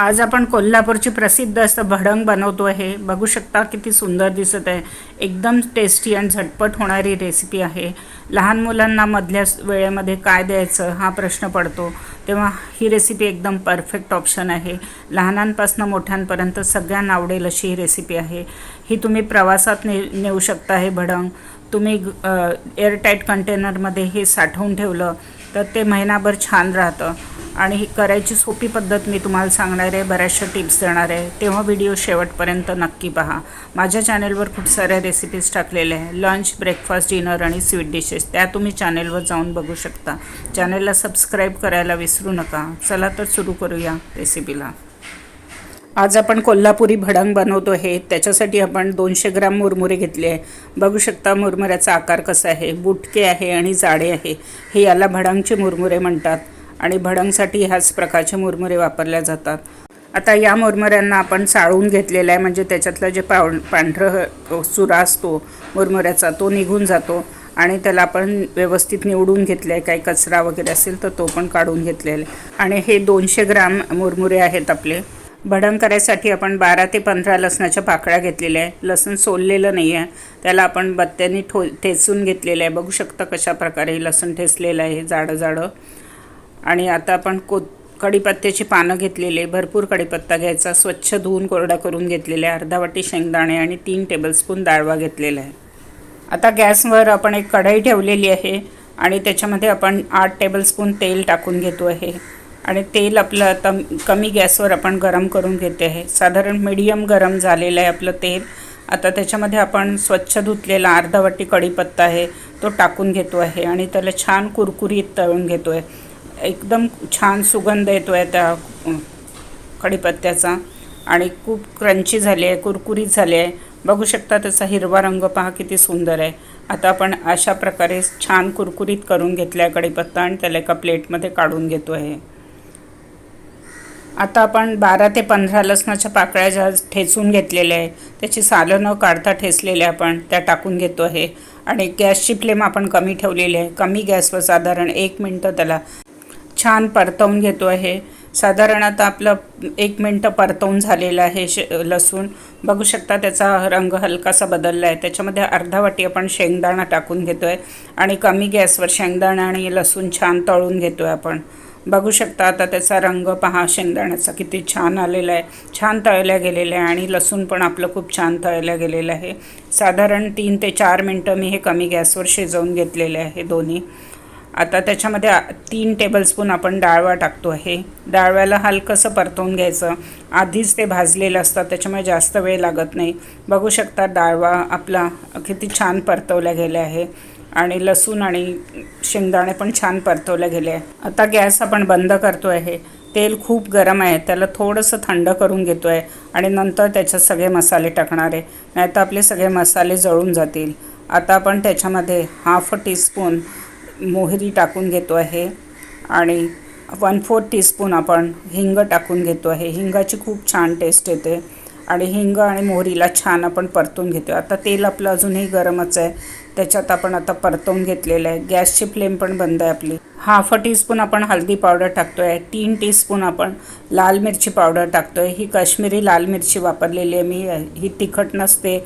आज आपण कोल्हापूरची प्रसिद्ध असं भडंग बनवतो आहे बघू शकता किती सुंदर दिसत आहे. एकदम टेस्टी आणि झटपट होणारी रेसिपी आहे. लहान मुलांना मधल्या वेळेमध्ये काय द्यायचं हा प्रश्न पडतो. तेव्हा ही रेसिपी एकदम परफेक्ट ऑप्शन आहे. लहानांपासून मोठ्यांपर्यंत सगळ्यांना आवडेल अशी ही रेसिपी आहे. ही तुम्ही प्रवासात ने नेऊ शकता हे भडंग. तुम्ही एअरटाईट कंटेनरमध्ये हे साठवून ठेवलं. तर ते महिनाभर छान राहतं. आणि ही करायची सोपी पद्धत मी तुम्हाला सांगणार आहे बऱ्याचशा टिप्स देणार आहे. तेव्हा व्हिडिओ शेवटपर्यंत नक्की पहा. माझ्या चॅनेलवर खूप साऱ्या रेसिपीज टाकलेल्या आहे. लंच ब्रेकफास्ट डिनर आणि स्वीट डिशेस त्या तुम्ही चॅनेलवर जाऊन बघू शकता. चॅनेलला सबस्क्राईब करायला विसरू नका. चला तर सुरू करूया रेसिपीला आज आपण कोल्हापुरी भडंग बनवतो आहे त्याच्यासाठी आपण दोनशे ग्राम मुरमुरे घेतले आहे. बघू शकता मुरमुऱ्याचा आकार कसा आहे. बुटके आहे आणि जाडे आहे. हे याला भडंगचे मुरमुरे म्हणतात आणि भडंगसाठी ह्याच प्रकारचे मुरमुरे वापरल्या जातात. आता या मुरमुऱ्यांना आपण चाळून घेतलेलं आहे. म्हणजे त्याच्यातलं जे पाव पांढरं चुरा असतो मुरमुऱ्याचा तो निघून जातो आणि त्याला आपण व्यवस्थित निवडून घेतलं आहे. काही कचरा वगैरे असेल तर तो पण काढून घेतलेला आहे. आणि हे दोनशे ग्राम मुरमुरे आहेत आपले. भडंग करायसाठी आपण बारा ते पंधरा लसणाच्या पाकळ्या घेतलेल्या आहे लसूण सोललेलं नाही आहे. त्याला आपण बत्त्यानी ठो ठेचून घेतलेलं आहे. बघू शकता कशा प्रकारे लसूण ठेचलेलं आहे जाडं जाडं आणि आता आपण को कढीपत्त्याची पानं घेतलेली भरपूर कढीपत्ता घ्यायचा. स्वच्छ धुवून कोरडा करून घेतलेला आहे. अर्धा वाटी शेंगदाणे आणि तीन टेबलस्पून डाळवा घेतलेला आहे. आता गॅसवर आपण एक कढई ठेवलेली आहे आणि त्याच्यामध्ये आपण आठ टेबलस्पून तेल टाकून घेतो आहे. आणि तेल आपलं आता कमी गॅसवर आपण गरम करून घेते आहे. साधारण मीडियम गरम झालेलं आहे आपलं तेल. आता त्याच्यामध्ये आपण स्वच्छ धुतलेला अर्धा वाटी कढीपत्ता आहे तो टाकून घेतो आहे आणि त्याला छान कुरकुरीत तळून घेतो आहे. एकदम छान सुगंध येतो आहे त्या कढीपत्त्याचा. आणि खूप क्रंची झाली आहे कुरकुरीत झाली आहे. बघू शकता त्याचा हिरवा रंग पहा किती सुंदर आहे. आता आपण अशा प्रकारे छान कुरकुरीत करून घेतला आहे कढीपत्ता आणि त्याला एका प्लेटमध्ये काढून घेतो आहे. आता आपण बारा ते पंधरा लसणाच्या पाकळ्या ज्या ठेचून घेतलेल्या आहे त्याची सालं न काढता ठेचलेल्या आपण त्या टाकून घेतो आहे. आणि गॅसची फ्लेम आपण कमी ठेवलेली आहे. कमी गॅसवर साधारण एक मिनटं त्याला छान परतवून घेतो आहे. साधारण आता आपलं एक मिनटं परतवून झालेलं आहे शे लसूण. बघू शकता त्याचा रंग हलकासा बदलला आहे. त्याच्यामध्ये अर्धा वाटी आपण शेंगदाणा टाकून घेतो आहे आणि कमी गॅसवर शेंगदाणा आणि लसूण छान तळून घेतो आहे आपण. बघू शकता आता त्याचा रंग पहा शेंगदाण्याचा किती छान आलेला आहे. छान तळल्या गेलेलं आहे आणि लसूण पण आपलं खूप छान तळल्या गेलेलं आहे. साधारण तीन ते चार मिनटं मी हे कमी गॅसवर शिजवून घेतलेले आहे दोन्ही. आता त्याच्यामध्ये तीन टेबलस्पून आपण डाळवा टाकतो आहे. डाळव्याला हलकंसं परतवून घ्यायचं. आधीच ते भाजलेलं असतं त्याच्यामुळे जास्त वेळ लागत नाही. बघू शकता डाळवा आपला किती छान परतवल्या गेला आहे. आणि लसूण आणि शेंगदाणे पण छान परतवले गेले. आहे आता गॅस आपण बंद करतो आहे तेल खूप गरम आहे. त्याला थोडंसं थंड करून घेतो आहे आणि नंतर त्याच्यात सगळे मसाले टाकणार आहे. नाहीतर आपले सगळे मसाले जळून जातील. आता आपण त्याच्यामध्ये हाफ टीस्पून मोहरी टाकून घेतो आहे आणि वन फोर्थ टीस्पून आपण हिंग टाकून घेतो आहे. हिंगाची खूप छान टेस्ट येते. आणि हिंग आणि मोहरीला छान आपण परतून घेतो आता तेल आपलं अजूनही गरमच आहे. त्याच्यात आपण आता परतवून घेतलेलं आहे. गॅसची फ्लेम पण बंद आहे आपली. हाफ अ टीस्पून आपण हळदी पावडर टाकतो आहे तीन टीस्पून आपण लाल मिरची पावडर टाकतो आहे ही काश्मीरी लाल मिरची वापरलेली आहे मी. ही तिखट नसते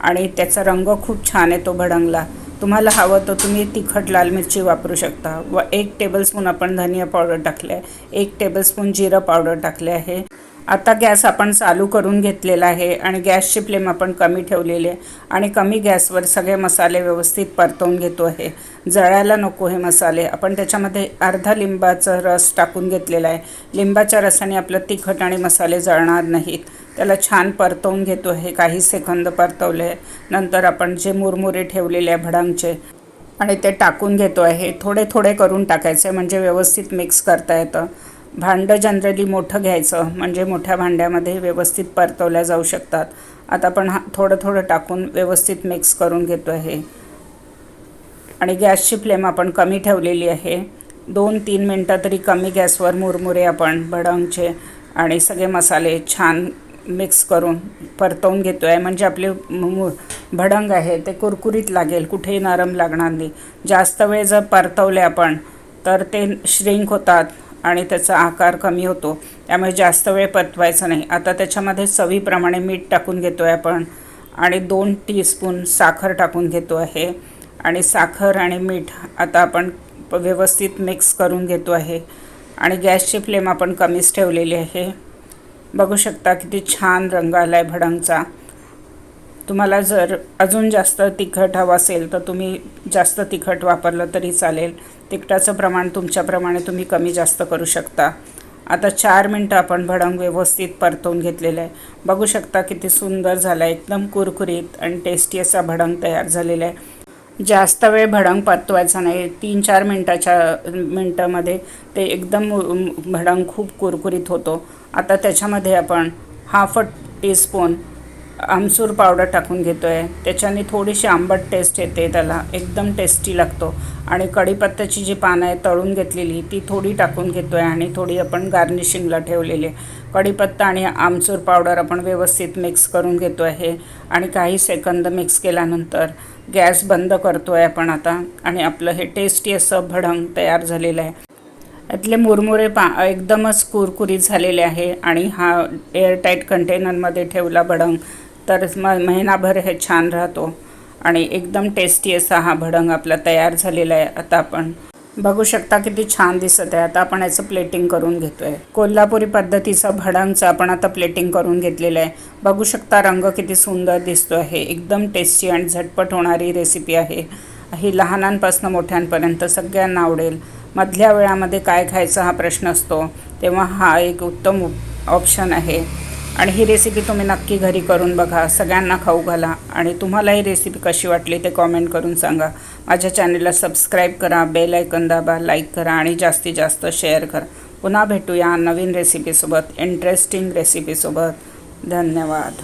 आणि त्याचा रंग खूप छान येतो भडंगला. तुम्हाला हवं तर तुम्ही तिखट लाल मिरची वापरू शकता. व एक टेबलस्पून आपण धनिया पावडर टाकले आहे एक टेबलस्पून जिरं पावडर टाकले आहे. आता गॅस आपण चालू करून घेतलेला आहे आणि गॅसची फ्लेम आपण कमी ठेवलेली आहे आणि कमी गॅसवर सगळे मसाले व्यवस्थित परतवून घेतो आहे. जळायला नको हे मसाले. आपण त्याच्यामध्ये अर्धा लिंबाचा रस टाकून घेतलेला आहे. लिंबाच्या रसाने आपलं तिखट आणि मसाले जळणार नाहीत. त्याला छान परतवून घेतो आहे. काही सेकंद परतवले. नंतर आपण जे मुरमुरे ठेवलेले आहे भडांगचे आणि ते टाकून घेतो आहे. थोडे थोडे करून टाकायचे म्हणजे व्यवस्थित मिक्स करता येतं. भांडं जनरली मोठं घ्यायचं म्हणजे मोठ्या भांड्यामध्ये व्यवस्थित परतवल्या जाऊ शकतात. आता आपण हा थोडं थोडं टाकून व्यवस्थित मिक्स करून घेतो आहे आणि गॅसची फ्लेम आपण कमी ठेवलेली आहे. दोन तीन मिनटं तरी कमी गॅसवर मुरमुरे आपण भडंगचे आणि सगळे मसाले छान मिक्स करून परतवून घेतो आहे म्हणजे आपले मु भडंग आहे ते कुरकुरीत लागेल कुठेही नरम लागणार नाही. जास्त वेळ जर परतवले आपण तर ते श्रिंक होतात. आणि त्याचा आकार कमी होतो. त्यामुळे जास्त वेळ परतवायचा नाही. आता त्याच्यामध्ये चवीप्रमाणे मीठ टाकून घेतो आहे आपण आणि दोन टीस्पून साखर टाकून घेतो आहे. आणि साखर आणि मीठ आता आपण व्यवस्थित मिक्स करून घेतो आहे. आणि गॅसची फ्लेम आपण कमीच ठेवलेली आहे. बघू शकता किती छान रंग आला आहे भडंगचा. तुम्हाला जर अजून जास्त तिखट हवं असेल तर तुम्ही जास्त तिखट वापरलं तरी चालेल. तिखटाचं प्रमाण तुमच्याप्रमाणे तुम्ही कमी जास्त करू शकता. आता चार मिनटं आपण भडंग व्यवस्थित परतवून घेतलेलं आहे. बघू शकता किती सुंदर झालं आहे एकदम कुरकुरीत आणि टेस्टी असा भडंग तयार झालेला आहे. जास्त वेळ भडंग परतवायचा नाही. तीन चार मिनटाच्या मिनटामध्ये ते एकदम भडंग खूप कुरकुरीत होतो. आता त्याच्यामध्ये आपण हाफ अ टीस्पून आमसूर पावडर टाकून घेतो आहे त्याच्याने थोडीशी आंबट टेस्ट येते त्याला. एकदम टेस्टी लागतो. आणि कढीपत्त्याची जी पानं आहे तळून घेतलेली ती थोडी टाकून घेतो आहे आणि थोडी आपण गार्निशिंगला ठेवलेली आहे. कढीपत्ता आणि आमसूर पावडर आपण व्यवस्थित मिक्स करून घेतो आहे आणि काही सेकंद मिक्स केल्यानंतर गॅस बंद करतो आहे आपण आता. आणि आपलं हे टेस्टी असं भडंग तयार झालेलं आहे. यातले मुरमुरे पा एकदमच कुरकुरीत झालेले आहे. आणि हा एअरटाईट कंटेनरमध्ये ठेवला भडंग. तर म महिनाभर हे छान राहतो. आणि एकदम टेस्टी असा हा भडंग आपला तयार झालेला आहे. आता आपण बघू शकता किती छान दिसत आहे. आता आपण याचं प्लेटिंग करून घेतो आहे कोल्हापुरी पद्धतीचं भडंगचं आपण आता प्लेटिंग करून घेतलेलं आहे. बघू शकता रंग किती सुंदर दिसतो आहे. एकदम टेस्टी आणि झटपट होणारी रेसिपी आहे. ही लहानांपासून मोठ्यांपर्यंत सगळ्यांना आवडेल. मधल्या वेळामध्ये काय खायचा हा प्रश्न असतो तेव्हा हा एक उत्तम ऑप्शन आहे. आणि ही रेसिपी तुम्ही नक्की घरी करून बघा सगळ्यांना खाऊ घाला आणि तुम्हाला ही रेसिपी कशी वाटली ते कॉमेंट करून सांगा. माझ्या चॅनलला सबस्क्राईब करा बेल ऐकन दाबा लाईक करा आणि जास्तीत जास्त शेअर करा. पुन्हा भेटूया नवीन रेसिपीसोबत इंटरेस्टिंग रेसिपीसोबत धन्यवाद.